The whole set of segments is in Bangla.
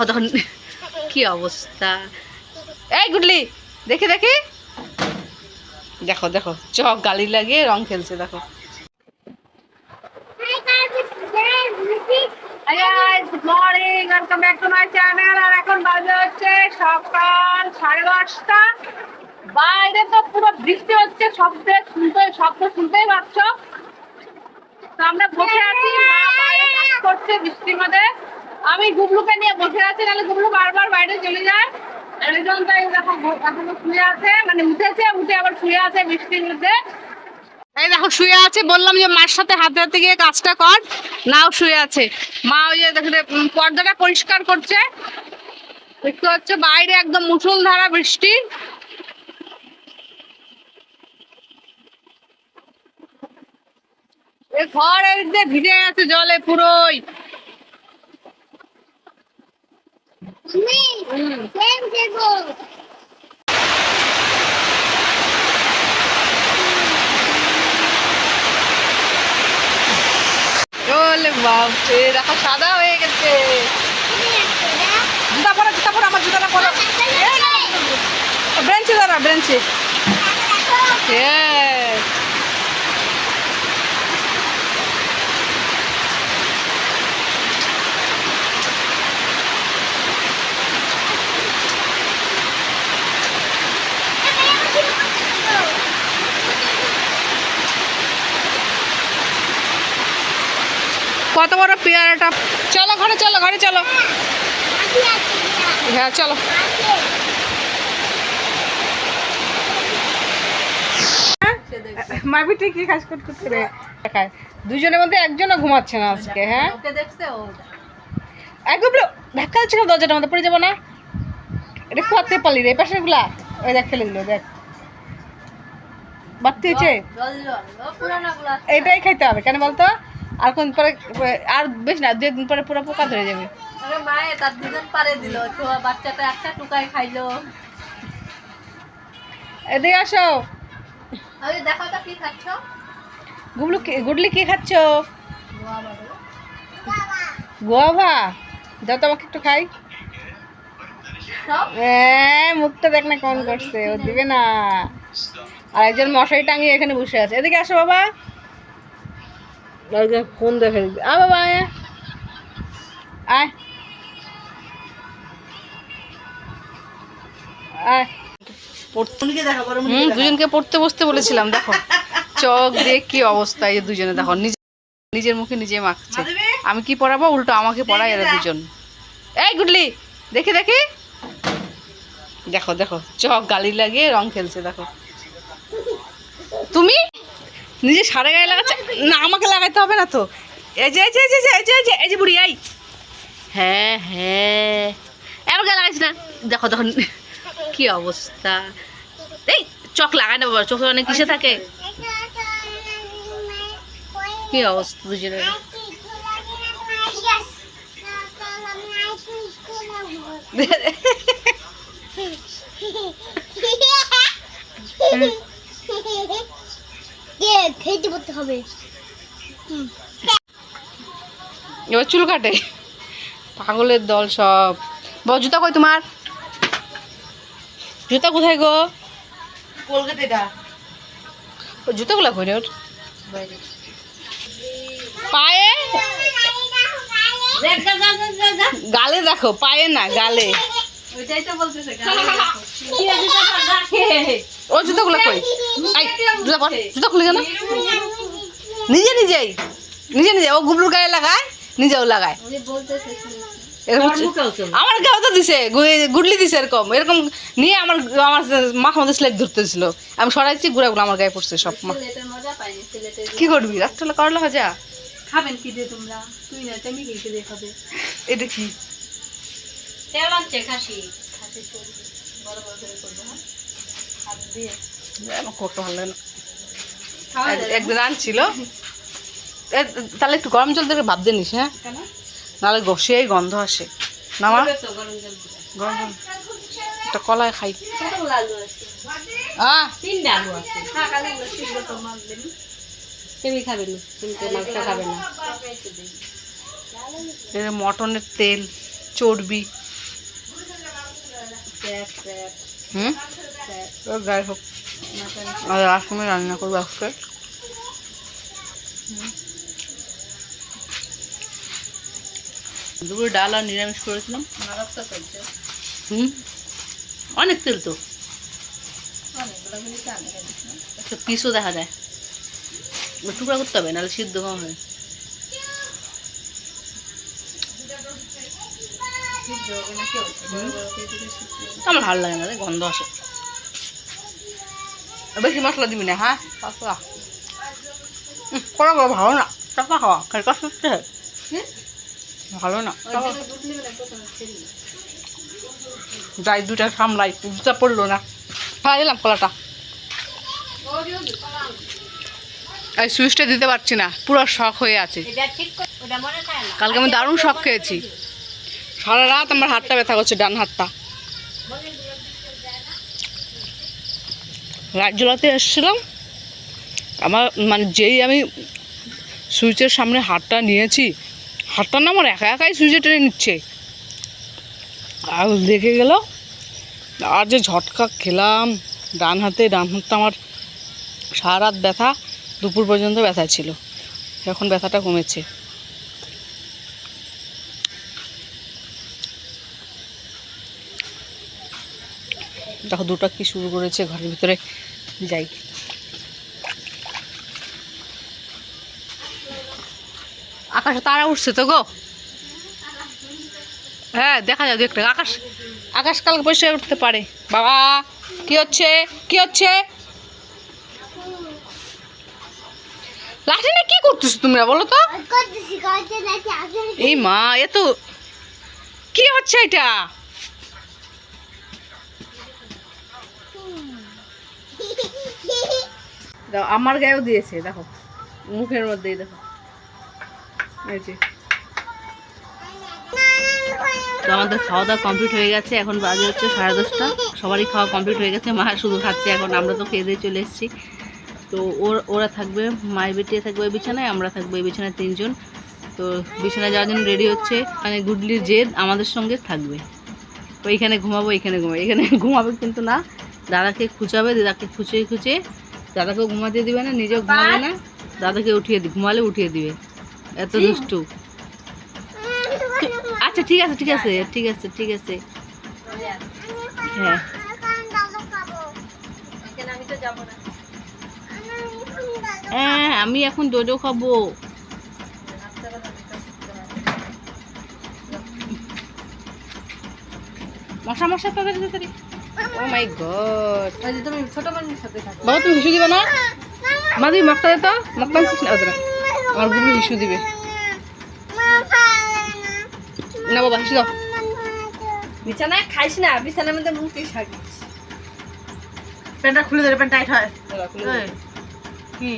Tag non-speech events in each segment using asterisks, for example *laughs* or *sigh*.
দেখো তখন কি অবস্থা। এই গুডলি, দেখি দেখি। দেখো দেখো চক গালি লাগিয়ে রং খেলছে দেখো। চ্যানেল আর এখন হচ্ছে সকাল সাড়ে বাইরে তো পুরো বৃষ্টি হচ্ছে, শব্দে শুনতে, শব্দ শুনতেই পাচ্ছ। তো আমরা বসে আছি মা বাইরে করছে বৃষ্টির মধ্যে। আমি গুবলুকে নিয়ে বসে আছি, নাহলে গুবলু বারবার বাইরে চলে যায়। মানে পর্দাটা পরিষ্কার করছে। দেখতে হচ্ছে বাইরে একদম মুসুলধারা বৃষ্টি। এ ঘর এদিক দিয়ে ভিজে গেছে জলে পুরোই হুম। ওলে বাপরে দেখো সাদা হয়ে গেছে। জুতা পরো জুতা পরো আমার জুতাটা পরো। ব্রেঞ্চে দাঁড়া ব্রেঞ্চে। Yes. কত বড় চলো ঘরে চলো ঘরে চলো। হ্যাঁ চলো। মাবিটি কি কাজ করতে করতে রে দেখায়। দুজনের মধ্যে একজনও ঘুমাচ্ছে না আজকে হ্যাঁ? একদম ধাক্কা দিচ্ছে না দরজাটার মধ্যে পড়ে যাব না? এটা করতে পারলি রে পাশেরগুলা ওই দেখ ফেলে দিল দেখ। বাড়তে হয়েছে? এটাই খাইতে হবে কেন বলতো? আর কোন পরে আর বেশ না দু একদিন পরে পুরো পোকা ধরে যাবে। আরে মায়ে তার দুজন পারে দিল বাচ্চাটা একটা টুকাই খাইলো। এদিকে আসো। আরে দেখো তো কি খাচ্ছ। গুবলু গুডলি কি খাচ্ছ? গোয়াভা দাও তো আমাকে একটু খাই। হ্যাঁ মুখটা দেখ না কেমন করছে ও দিবে না। আর একজন মশারি টাঙিয়ে এখানে বসে আছে। এদিকে আসো বাবা। ফোন দেখে আ বাবা আয় আয়। আয়। হুম দুজনকে পড়তে বসতে বলেছিলাম দেখো। চোখ দিয়ে কি অবস্থা এই দুজনে দেখো নিজে নিজের মুখে নিজে মাখছে। আমি কি পড়াবো? উল্টো আমাকে পড়ায় এরা দুজন। এই গুডলি দেখি দেখি। দেখো দেখো চক গালি লাগিয়ে রং খেলছে দেখো। তুমি? নিজে সারে গায়ে লাগাচ্ছে? না আমাকে লাগাইতে হবে না তো। এই যে এই যে এই যে এই যে এই যে এই যে বুড়ি আই হ্যাঁ হ্যাঁ। এবার গায়ে লাগাইছি না। দেখো দেখো কি অবস্থা। এই চক লাগাই না বাবা চোখে অনেক কিসে থাকে। কি অবস্থা দুজনের? *laughs* খেতে পড়তে হবে। এবার চুল কাটে। পাগলের দল সব। বল জুতা কই তোমার? জুতা কোথায় গো? ও জুতাগুলা কই রে ওর? পায়ে? গালে দেখো পায়ে না গালে। ওইটাই তো বলতেছে ও জুতাগুলো কই? আই জুতা পর জুতা খুলে কেন? নিজে নিজেই নিজে নিজে ও গুবলুর গায়ে লাগায় নিজেও লাগায়। এরকম আমার গাও তো দিছে গুডলি দিছে এরকম। এরকম নিয়ে আমার আমার মাথা মধ্যে স্লেট ধরতেছিল। আমি সরাইছি গুড়াগুলো আমার গায়ে পড়ছে সব মা কি করবি? রাত্রবেলা করলা ভাজা। খাবেন কি দিয়ে তোমরা? তুই না তুমি কি দিয়ে খাবে? এটা কি? তেল আনছে খাসি। খাসি বড় বড় করে করব হ্যাঁ? একদিন আনছিল। তাহলে একটু গরম জল থেকে ভাব দিয়ে নিস হ্যাঁ? নাহলে গসিয়েই গন্ধ আসে। না মা? গরম জল দিয়ে। একটা কলায় খাই। মটনের তেল চর্বি। হুম? তো যাই হোক আর আসমে রান্না করব আজকে? দুপুরে ডাল আর নিরামিষ করেছিলাম। হুম? অনেক তেল তো। পিসও দেখা যায়। টুকরা করতে হবে নাহলে সিদ্ধ কম হবে সিদ্ধ হবে না কেউ বড় বড় খেয়ে দিলে সিদ্ধ হবে। আমার ভালো লাগে না রে গন্ধ আসে। বেশি মশলা দিবি না হ্যাঁ? পাতলা। কড়া ভালো না। টাকা খাওয়া হচ্ছে। হ্যাঁ? ভালো না। যাই দুটা সামলাই দুটা পড়ল না। হ্যাঁ দিলাম কলাটা। এই সুইচটা দিতে পারছি না পুরো শখ হয়ে আছে। এটা ঠিক করে ওটা মনে থাকে না। কালকে আমি দারুণ শখ খেয়েছি। সারা রাত আমার হাতটা ব্যথা করছে, ডান হাতটা। জ্বলাতে এসেছিলাম। আমার মানে যেই আমি সুইচের সামনে হাতটা নিয়েছি, হাতটা না আমার একা একাই সুইচে টেনে নিচ্ছে। আর দেখে গেল, আর যে ঝটকা খেলাম, ডান হাতে, ডান হাতটা আমার সারা রাত ব্যথা, দুপুর পর্যন্ত ব্যথা ছিল। এখন ব্যথাটা কমেছে। দেখো দুটো কি শুরু করেছে ঘরের ভিতরে যাই। আকাশে তারা উঠছে তো গো। হ্যাঁ দেখা যায় দেখতে আকাশ আকাশ কালকে পরিষ্কার উঠতে পারে। বাবা কি হচ্ছে? কি হচ্ছে? লাঠি নিয়ে কি করতেছো তোমরা বলো তো। এই মা এ তো কি হচ্ছে এটা? দেখো আমার গায়েও দিয়েছে, দেখো। মুখের মধ্যেই দেখো। তো আমাদের খাওয়া দাওয়া কমপ্লিট হয়ে গেছে, এখন বাজে হচ্ছে সাড়ে দশটা। সবারই খাওয়া কমপ্লিট হয়ে গেছে, মা শুধু খাচ্ছে, এখন আমরা তো খেয়ে দিয়ে চলে এসেছি। তো ওর, ওরা থাকবে মায়ের বেটিয়ে থাকবে ওই বিছানায়, আমরা থাকব এই বিছানায় তিনজন। তো বিছানায় যাওয়ার জন্য রেডি হচ্ছে মানে গুডলির জেদ আমাদের সঙ্গে থাকবে। তো এইখানে ঘুমাবো, এখানে ঘুমাবো, এখানে *laughs* ঘুমাবে কিন্তু না। দাদাকে খুঁচাবে দাদাকে খুঁচিয়ে খুঁচিয়ে দাদাকেও ঘুমাতে দিবে না নিজেও ঘুমাবে না দাদাকে উঠিয়ে ঘুমালে উঠিয়ে দিবে। এত দুষ্টু। আচ্ছা ঠিক আছে ঠিক আছে ঠিক আছে ঠিক আছে। হ্যাঁ। হ্যাঁ আমি এখন জোজো খাব। মশা মশা তাড়াতাড়ি তাড়াতাড়ি ও মাই গড তুমি ছোট মানুষের সাথে থাকো বাবা তুমি হিসু দিবে না মা তুমি মক্কা দে তো মক্কা আনছিস না ওদের আমারগুলো হিসু দিবে না বাবা হিসু দাও বিছানায় খাইস না বিছানার মধ্যে মুক্তি থাকিস প্যান্টটা খুলে দেবে প্যান্ট টাইট হয় কি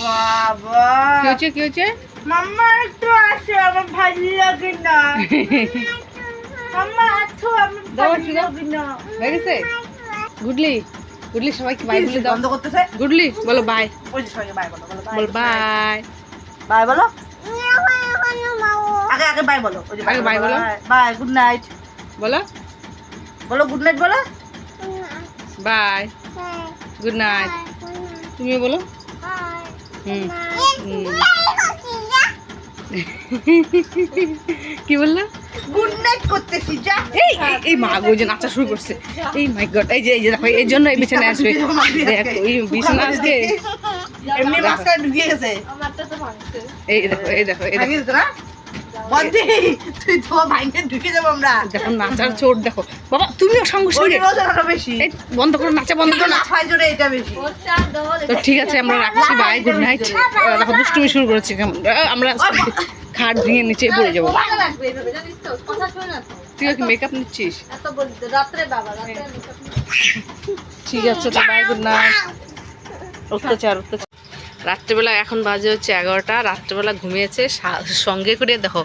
বাবা কি হচ্ছে কি হচ্ছে মাম্মা একটু আসো আমার ভালো লাগে না মাম্মা আসো আমার ভালো লাগে না হয়ে গেছে? গুডলি গুডলি সবাইকে বাই বলে দাও। বন্ধ করতেছে? গুডলি বলো বাই ওই যে সবাইকে বাই বলো বলো বাই বাই বলো? আগে আগে বাই বলো ওই যে আগে bye বলো। বাই গুড নাইট বলো। বলো গুড নাইট বলো। বাই গুড নাইট তুমি বলো। হুম হুম। কি বলল? গুড নাইট করতেছি যা। এই এই- এই মা গো যে নাচা শুরু করছে। এই মাই গড এই যে এই যে দেখো এই জন্য এই বিছানায় আসবে। *laughs* দেখো এই বিছানা আজকে এমনি মাস্কার ঢুকিয়ে গেছে। আমারটা তো ভাঙছে। এই দেখো এই দেখো এই দেখো। তুই তো ঢুকে যাব আমরা। দেখো নাচার চোট দেখো। বাবা তুমিও সঙ্গে ওই সঙ্গে বেশি। বন্ধ করো নাচা বন্ধ করো না। জোরে এটা বেশি। তো ঠিক আছে আমরা রাখছি বাই গুড নাইট দেখো দুষ্টুমি শুরু করেছি কেমন? আমরা খাট ভেঙে নিচে পড়ে যাব। তুই কি মেকআপ নিচ্ছিস? ঠিক আছে তো বাই গুড নাইট অত্যাচার অত্যাচার রাত্রেবেলা এখন বাজে হচ্ছে এগারোটা রাত্রেবেলা ঘুমিয়েছে সা- সঙ্গে করে দেখো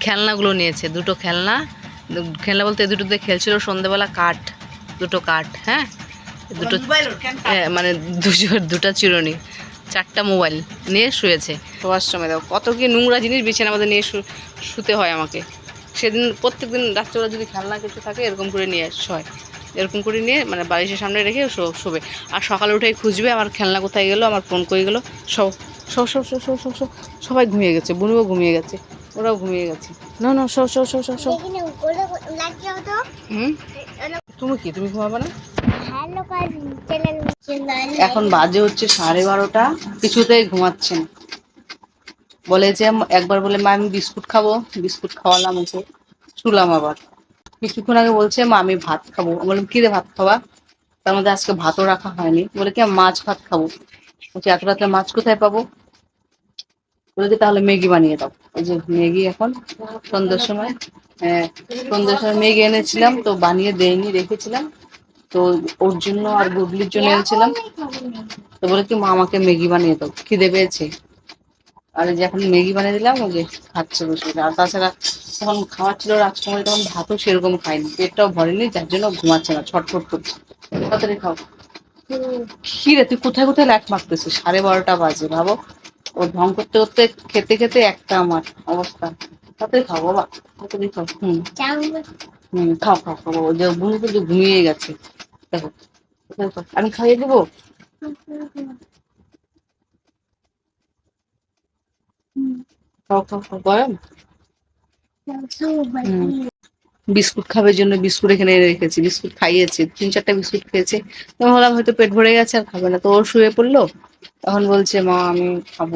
খেলনাগুলো নিয়েছে দুটো খেলনা খেলনা বলতে দুটোতে খেলছিল সন্ধেবেলা কাঠ দুটো কাঠ হ্যাঁ? দুটো হ্যাঁ, মানে দুটো দুটা চিরুনি চারটা মোবাইল নিয়ে শুয়েছে। শোয়ার সময় দেখো কত কি নোংরা জিনিস বিছানা আমাদের নিয়ে শু- শুতে হয় আমাকে। সেদিন প্রত্যেক দিন রাত্রেবেলা যদি খেলনা কিছু থাকে এরকম করে নিয়ে শোয় এরকম করে নিয়ে মানে বালিশের সামনে রেখে শোবে। আর সকালে উঠেই খুঁজবে আমার খেলনা কোথায় গেলো আমার ফোন করে গেলো। সব সব সব সব সব সব সব সবাই ঘুমিয়ে গেছে বুনুও ঘুমিয়ে গেছে ওরাও ঘুমিয়ে গেছে। না না সব সব সব সব সব হুম? তুমি কি তুমি ঘুমাবে না? এখন বাজে হচ্ছে সাড়ে বারোটা কিছুতেই ঘুমাচ্ছে না। বলে যে একবার বলে মা আমি বিস্কুট খাব। বিস্কুট খাওয়ালাম ওকে শুলাম আবার। কিছুক্ষণ আগে বলছে, মা, আমি ভাত খাব। বললাম, কি রে ভাত খাওয়া? তার মধ্যে আজকে ভাতও রাখা হয়নি। বলে কি মাছ ভাত খাব? বলছি, এত রাত্রে মাছ কোথায় পাবো? বলে যে, তাহলে ম্যাগি বানিয়ে দাও। ওই যে ম্যাগি এখন, সন্ধ্যের সময়। হ্যাঁ সন্ধ্যের সময় ম্যাগি এনেছিলাম, তো বানিয়ে দেয়নি রেখেছিলাম। তো ওর জন্য আর গুগলির জন্য এনেছিলাম। তো বলে কি, মা, আমাকে ম্যাগি বানিয়ে দাও। খিদে পেয়েছে। আর যে এখন ম্যাগি বানিয়ে দিলাম ওই যে খাচ্ছে বসে। আর তাছাড়া তখন খাওয়াচ্ছিল রাজকুমারী তখন ভাতও সেরকম খায়নি পেটটাও ভরেনি যার জন্য ঘুমাচ্ছে না ছটফট করছে। তাড়াতাড়ি খাও। তুই কোথায় কোথায় ল্যাক মারতেছিস? সাড়ে বারোটা বাজে ভাবো। ও ঢং করতে করতে খেতে খেতে একটা আমার অবস্থা। খাও বাবা। তাড়াতাড়ি খাও। হুম। খাও খাও খাও বাবা। যে কিন্তু ঘুমিয়ে গেছে। দেখো, আমি খাইয়ে দেবো? খাও খাও খাও গরম? বিস্কুট খাবার জন্য বিস্কুট এখানে রেখেছি, বিস্কুট খাইয়েছি, তিন চারটা বিস্কুট খেয়েছে। তো ভাবলাম হয়তো পেট ভরে গেছে আর খাবে না। তো ও শুয়ে পড়ল, তখন বলছে, মা, আমি খাব।